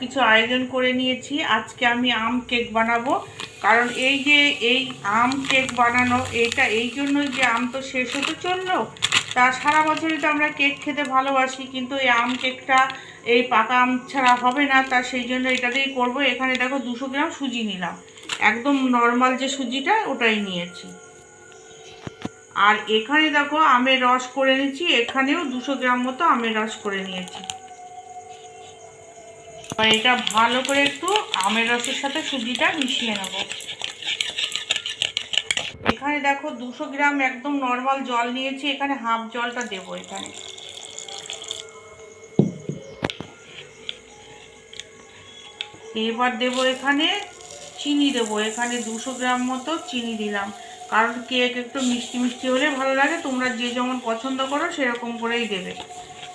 কিছু আয়োজন করে নিয়েছি। আজকে আমি আম কেক বানাবো। কারণ এই যে এই আম কেক বানানো, এইটা এই জন্যই যে আম তো শেষ হতে চলল, তা সারা বছরই তো আমরা কেক খেতে ভালোবাসি, কিন্তু এই আম কেকটা, এই পাকা আম ছাড়া হবে না, তা সেই জন্য এটা দিয়েই করব। এখানে দেখো দুশো গ্রাম সুজি নিলাম। একদম নর্মাল যে সুজিটা, ওটাই নিয়েছি। আর এখানে দেখো আমের রস করে নিয়েছি এখানেও দুশো গ্রাম মতো আমের রস করে নিয়েছি। আর এটা ভালো করে একটু আমের রসের সাথে সুজিটা মিশিয়ে নেব। এখানে দেখো দুশো গ্রাম একদম নর্মাল জল নিয়েছি, এখানে হাফ জলটা দেবো এখানে। এবার দেবো এখানে চিনি দেবো, এখানে দুশো গ্রাম মতো চিনি দিলাম। কারণ কেক একটু মিষ্টি মিষ্টি হলে ভালো লাগে, তোমরা যে যেমন পছন্দ করো সেরকম করেই দেবে।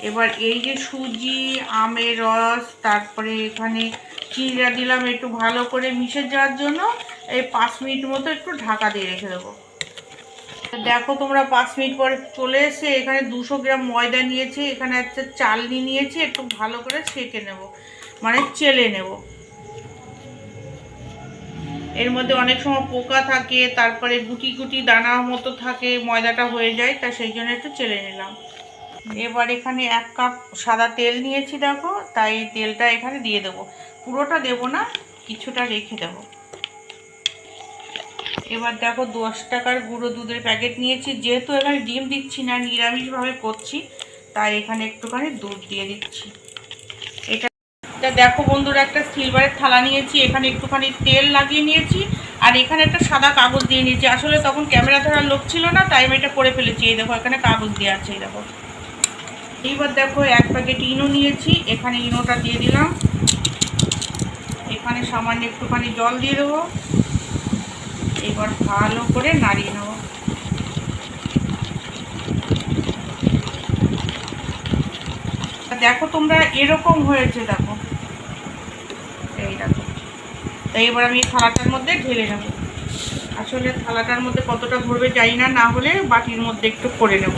এবার এই যে সুজি, আমের রস, তারপরে এখানে চিনিটা দিলাম একটু ভালো করে মিশে যাওয়ার জন্য। এই পাঁচ মিনিট মতো একটু ঢাকা দিয়ে রেখে দেবো। দেখো তোমরা পাঁচ মিনিট পরে চলে এসে এখানে দুশো গ্রাম ময়দা নিয়েছি, এখানে একটা চালনি নিয়েছি, একটু ভালো করে সেঁকে নেব মানে চেলে নেব। এর মধ্যে অনেক সময় পোকা থাকে, তারপরে গুটি গুটি দানা মতো থাকে, ময়দাটা হয়ে যায়, তা সেই জন্য একটু চেলে নিলাম। এবার এখানে এক কাপ সাদা তেল নিয়েছি দেখো, তাই তেলটা এখানে দিয়ে দেবো। পুরোটা দেবো না, কিছুটা রেখে দেবো। এবার দেখো দশ টাকার গুঁড়ো দুধের প্যাকেট নিয়েছি, যেহেতু এখানে ডিম দিচ্ছি না, নিরামিষভাবে করছি, তাই এখানে একটুখানি দুধ দিয়ে দিচ্ছি। এটা দেখো বন্ধুরা, একটা সিলভারের থালা নিয়েছি, এখানে একটুখানি তেল লাগিয়ে নিয়েছি, আর এখানে একটা সাদা কাগজ দিয়ে নিয়েছি। আসলে তখন ক্যামেরা ধরার লোক ছিল না, তাই আমি এটা করে ফেলেছি। এই দেখো, এখানে কাগজ দিয়ে আছে, এই দেখো। এইবার দেখো এক প্যাকেট ইনো নিয়েছি, এখানে ইনোটা দিয়ে দিলাম। এখানে সামান্য একটুখানি জল দিয়ে দেবো। এবার ভালো করে নাড়িয়ে নেব। দেখো তোমরা এরকম হয়েছে, দেখো। এই দেখো। তাই এবার আমি থালাটার মধ্যে ঢেলে নেব। আসলে থালাটার মধ্যে কতটা ভরবে জানি না না হলে বাটির মধ্যে একটু করে নেব।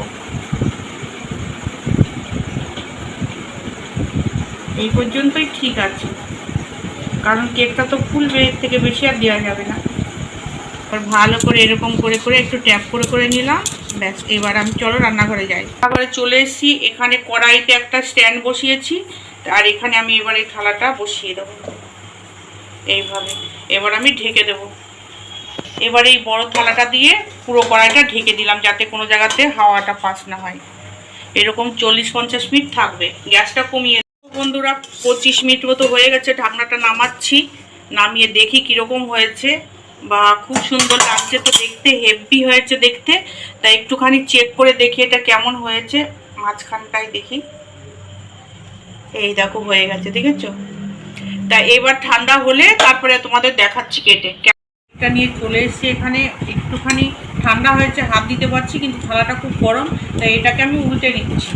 এই পর্যন্তই ঠিক আছে। কারণ কেকটা তো ফুলবে, এর থেকে বেশি আর দেওয়া যাবে না। এবার ভালো করে এরকম করে করে একটু ট্যাপ করে করে নিলাম। ব্যাস, এবার আমি চলো রান্নাঘরে যাই। তারপরে চলে এসেছি। এখানে কড়াইতে একটা স্ট্যান্ড বসিয়েছি। আর এখানে আমি এবার এই থালাটা বসিয়ে দেবো। এইভাবে। এবার আমি ঢেকে দেব। এবার এই বড় থালাটা দিয়ে পুরো কড়াইটা ঢেকে দিলাম, যাতে কোনো জায়গাতে হাওয়াটা পাস না হয়। এরকম চল্লিশ পঞ্চাশ মিনিট থাকবে। গ্যাসটা কমিয়ে বন্ধুরা, পঁচিশ মিনিট মতো হয়ে গেছে, ঢাকনাটা নামাচ্ছি, নামিয়ে দেখি কীরকম হয়েছে, বা খুব সুন্দর লাগছে তো দেখতে হেভি হয়েছে দেখতে, তাই একটুখানি চেক করে দেখি এটা কেমন হয়েছে, মাঝখানটায় দেখি। এই দেখো, হয়ে গেছে, দেখেছ? তা এবার ঠান্ডা হলে তারপরে তোমাদের দেখাচ্ছি কেটে। এটা নিয়ে চলে এসেছি এখানে, একটুখানি ঠান্ডা হয়েছে, হাত দিতে পারছি, কিন্তু থালাটা খুব গরম, তাই এটাকে আমি উল্টে নিচ্ছি।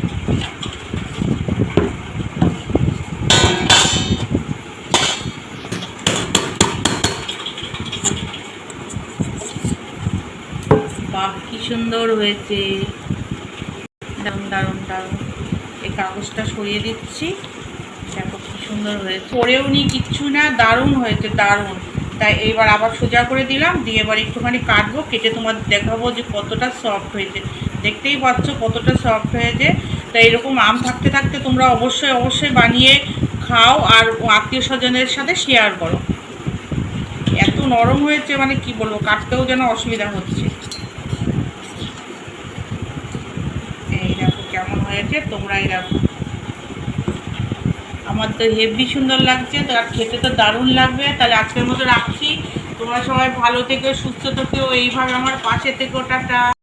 বাহ, কি সুন্দর হয়েছে। দারুণ দারুণ দারুণ। এই কাগজটা সরিয়ে দিচ্ছি। দেখো কি সুন্দর হয়েছে। পরেও নি কিচ্ছু না, দারুণ হয়েছে, দারুণ। তাই এবার আবার সোজা করে দিলাম, দিয়ে এবার একটুখানি কাটবো, কেটে তোমার দেখাবো যে কতটা সফট হয়েছে। দেখতেই পাচ্ছ কতটা সফট হয়েছে। তাই এরকম আম থাকতে থাকতে তোমরা অবশ্যই অবশ্যই বানিয়ে খাও আর আত্মীয় স্বজনের সাথে শেয়ার করো। এত নরম হয়েছে মানে কি বলব, কাটতেও যেন অসুবিধা হচ্ছে এই দেখো কেমন হয়েছে তোমরাই রাখো আমার তো হেভি সুন্দর লাগছে, তো আর খেতে তো দারুণ লাগবে। তাহলে আজকের মতো রাখছি। তোমরা সবাই ভালো থেকে, সুস্থ থেকে, এইভাবে আমার পাশে থেকে, টাটা।